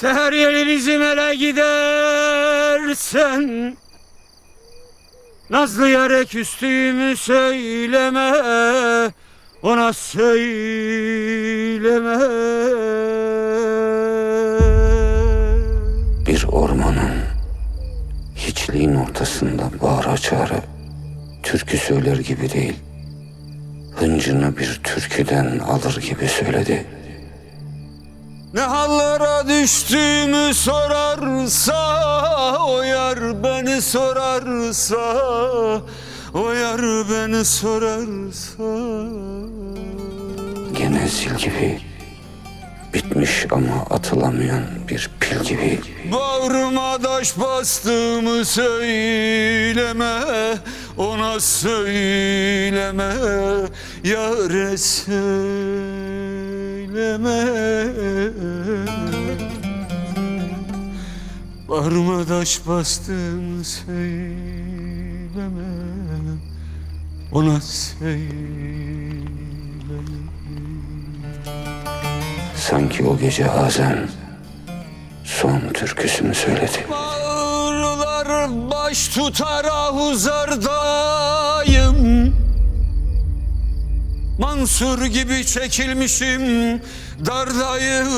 Seher yeli bizim ele gidersen Nazlı yare küstüğümü söyleme Ona söyleme Bir ormanın hiçliğin ortasında bağıra çağrı türkü söyler gibi değil. Hıncını bir türküden alır gibi söyledi. Ne hallara düştüğümü sorarsa O yar beni sorarsa O yar beni sorarsa. Gene zil gibi bitmiş ama atılamayan bir pil gibi. Bağrıma taş bastığımı söyleme Ona söyleme Yare söyleme Bağrıma taş bastığımı söyleme. Ona söyleme. Sanki o gece Azem son türküsünü söyledi. Bağırlar baş tutar ahuzardayım. Mansur gibi çekilmişim dardayım